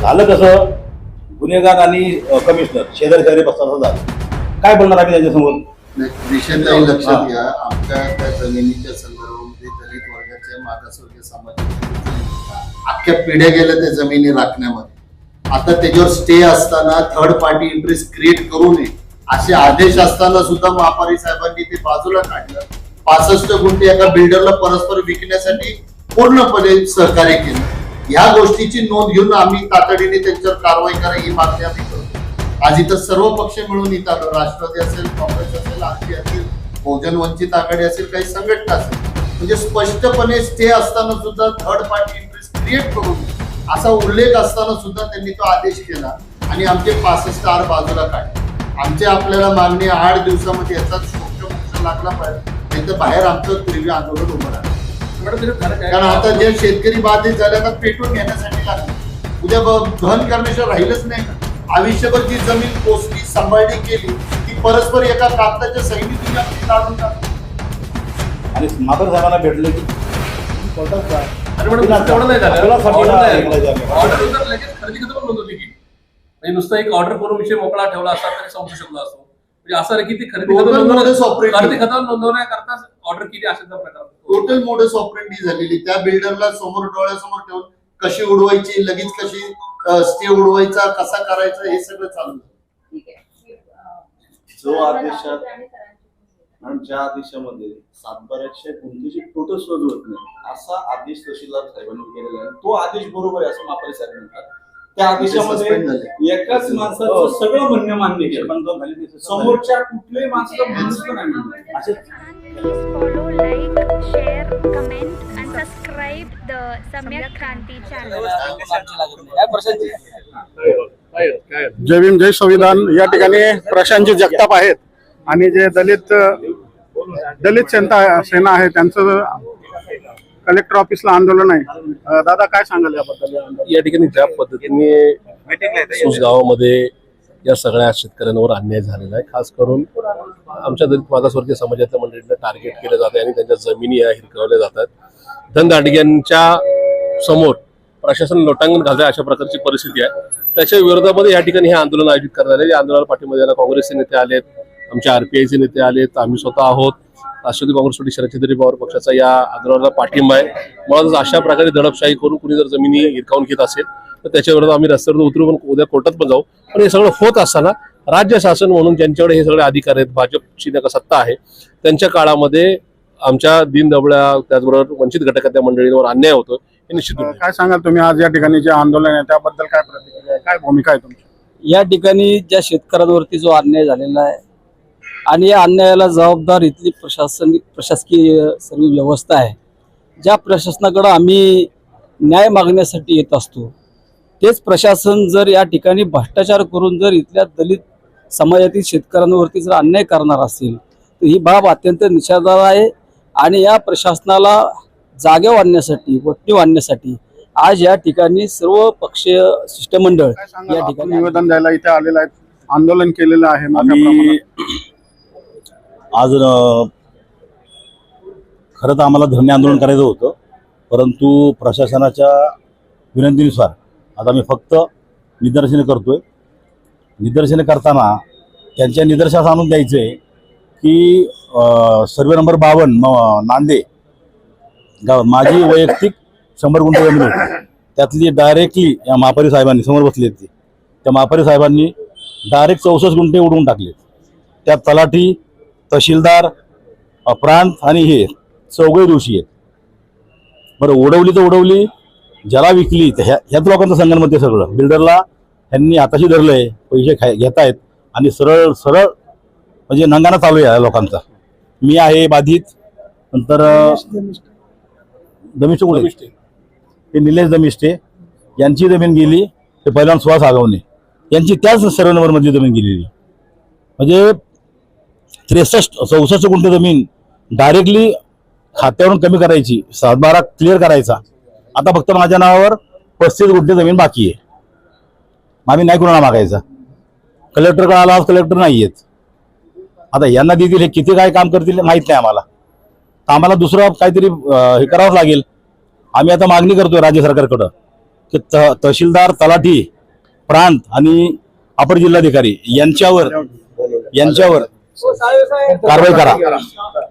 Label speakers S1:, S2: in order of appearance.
S1: झालं कसं? गुन्हेगार आणि कमिशनर शेजारी शेजारी बसताना झालं. काय बोलणार आम्ही त्यांच्यासमोर?
S2: विषयातही लक्षात घ्या आमच्या त्या जमिनीच्या संदर्भामध्ये दलित वर्गाच्या मागासवर्गीय समाजाच्या अख्ख्या पिढ्या गेल्या त्या जमिनी राखण्यामध्ये. आता त्याच्यावर स्टे असताना थर्ड पार्टी इंटरेस्ट क्रिएट करू नये असे आदेश असताना सुद्धा महापारी साहेबांनी ते बाजूला काढलं. पासष्ट गुंठे एका बिल्डरला परस्पर विकण्यासाठी पूर्णपणे सहकार्य केलं. ह्या गोष्टीची नोंद घेऊन आम्ही तातडीने त्यांच्यावर कारवाई करा ही मागणी आम्ही करतो. आज इथं सर्व पक्ष मिळून इथं आलो. राष्ट्रवादी असेल काँग्रेस असेल आरपी असेल बहुजन वंचित आघाडी असेल काही संघटना असेल. म्हणजे स्पष्टपणे स्टे असताना सुद्धा थर्ड पार्टी इंटरेस्ट क्रिएट करून असा उल्लेख असताना सुद्धा त्यांनी तो आदेश केला आणि आमचे पासष्ट आर बाजूला काढले. आमचे आपल्याला मागणी आठ दिवसामध्ये याचा शोक लागला पाहिजे. नाही तर बाहेर आमचं तीव्र आंदोलन उभं राहिलं कारण आता जे शेतकरी बाधित झाले तर पेटून घेण्यासाठी लागले. उद्या धन करण्याशिवाय राहिलंच नाही. ना आयुष्यभर जी जमीन पोचली सांभाळणी केली ती परस्पर एका कागदाच्या सैनी तुम्ही आपली काढून टाकली.
S1: आणि माधव साहेबांना भेटले की? कोर्टात जा.
S3: नुसतं म्हणजे नुसतं एक ऑर्डर करून विषय मोकळा ठेवला असता तरी समजू शकलो असतो. म्हणजे असं नाही की ती. खरेदी खतं नोंदवण्याकरता ऑर्डर केली अशाचा प्रकार
S2: टोटल मोडस ऑपरेंडी झालेली. त्या बिल्डरला समोर डोळ्यासमोर ठेवून कशी उडवायची लगेच कशी स्टे उडवायचा कसा करायचा हे सगळं चालू
S4: जो आदेशात
S5: आणि
S4: ज्या आदेशामध्ये सातबाऱ्याच्या कोणतीची टोटल सोज होत नाही असा आदेश तहसीलदार साहेबांनी केलेला आहे. तो आदेश बरोबर आहे असं मापारी साहेब म्हणतात. त्या आदेशामध्ये. एकाच माणसाचं सगळं म्हणणं मान्य केलं.
S1: पण तो खाली दिसत
S4: समोरच्या कुठल्याही माणसाचं म्हणणंच पण नाही
S6: Please follow, like, share, comment, and subscribe the Samyak Kranti channel.
S7: जय भीम जय संविधान. या ठिकाणी प्रशांतजी जगताप आहेत. आणि जे दलित दलित सेना सेना आहे त्यांचं कलेक्टर ऑफिसला आंदोलन आहे. दादा काय सांगाल याबद्दल? या
S8: ठिकाणी ज्या पद्धतीने सूस गावामध्ये या सगळ्या शेतकऱ्यांवर अन्याय झालेला आहे. खास करून आमच्या दलित मागासवर्गीय समाजातल्या मंडळींना टार्गेट केलं जाते आणि त्यांच्या जमिनी या हिरकवल्या जातात धनदांडग्यांच्या समोर प्रशासन लोटांगण घालत अशा प्रकारची परिस्थिती आहे. त्याच्या विरोधामध्ये या ठिकाणी हे आंदोलन आयोजित करण्यात आले. या आंदोलनाला पाठिंबा द्यायला काँग्रेसचे नेते आलेत आमच्या आरपीआयचे नेते आलेत आम्ही स्वतः आहोत. राष्ट्रवादी काँग्रेससाठी शरदचंद्र पवार पक्षाचा या आंदोलनाला पाठिंबा आहे. मुळातच अशा प्रकारे दडपशाही करून कुणी जर जमिनी हिरकावून घेत असेल तर त्याच्या विरोधात आम्ही रस्त्यावर उतरू पण उद्या कोर्टात पण जाऊ. पण हे सगळं होत असताना राज्य शासन म्हणून ज्यांच्याकडे हे सगळे अधिकार आहेत भाजपची नका सत्ता आहे त्यांच्या काळामध्ये आमच्या दिन दबळ्या त्याचबरोबर वंचित घटकातल्या मंडळींवर अन्याय होतो हे निश्चित
S7: काय सांगाल तुम्ही? आज या ठिकाणी जे आंदोलन आहे त्याबद्दल काय प्रतिक्रिया आहे? काय भूमिका आहे तुमची?
S9: या ठिकाणी ज्या शेतकऱ्यांवरती जो अन्याय झालेला आहे आणि या अन्यायाला जबाबदार इथली प्रशासनिक प्रशासकीय सर्व व्यवस्था आहे. ज्या प्रशासनाकडं आम्ही न्याय मागण्यासाठी येत असतो तेच प्रशासन जर या ठिकाणी भ्रष्टाचार करून जर इथल्या दलित समाजातील शेतकऱ्यांवरती जर अन्याय करणार असेल तर ही बाब अत्यंत निषेधार्ह आहे आणि या प्रशासनाला जागेवर आणण्यासाठी वट्टीव आणण्यासाठी आज या ठिकाणी सर्व पक्षीय शिष्टमंडळ या ठिकाणी
S7: निवेदन द्यायला इथे आलेलं आहे आंदोलन केलेलं आहे.
S1: आज खरं तर आम्हाला धरणे आंदोलन करायचं होतं परंतु प्रशासनाच्या विनंतीनुसार आता आम्ही फक्त निदर्शने करतोय. निदर्शने करताना त्यांच्या निदर्शनास आणून द्यायचं आहे की सर्वे नंबर बावन्न म- नांदे गाव माझी वैयक्तिक शंभर गुंठ जमीन होती. त्यातली डायरेक्टली या महापारी साहेबांनी समोर बसले ते त्या महापारी साहेबांनी डायरेक्ट चौसष्ट गुंठे उडवून टाकले त्यात तलाठी तहसीलदार प्रांत आणि हे चौघे दोषी आहेत. बरं उडवली तर उडवली ज्याला विकली तर ह्या ह्याच लोकांचं संगणमत सगळं. बिल्डरला ह्यांनी हाताशी धरलंय पैसे खाय घेत आहेत आणि सरळ सरळ म्हणजे नंगाना चालू आहे या लोकांचा. मी आहे बाधित नंतर दमिष्ट कुठे? हे निलेश दमिष्टे यांची जमीन गेली ते पहिल्यांदा सुहास आगवणे. यांची त्याच सर्व नंबरमधली जमीन गेलेली. म्हणजे त्रेसष्ट चौसष्ट गुंठ जमीन डायरेक्टली खात्यावरून कमी करायची सातबारा क्लिअर करायचा. आता फक्त माझ्या नावावर पस्तीस गुंठे जमीन बाकी आहे. मग आम्ही नाही कुणाला मागायचा. कलेक्टरकडे आला कलेक्टर नाही आहेत आता यांना देतील हे किती काय काम करतील हे नाही आम्हाला. तर आम्हाला दुसरं काहीतरी हे करावंच लागेल. आम्ही आता मागणी करतोय राज्य सरकारकडं की त- तहसीलदार तलाठी प्रांत आणि अपर जिल्हाधिकारी यांच्यावर यांच्यावर कारवाई करा.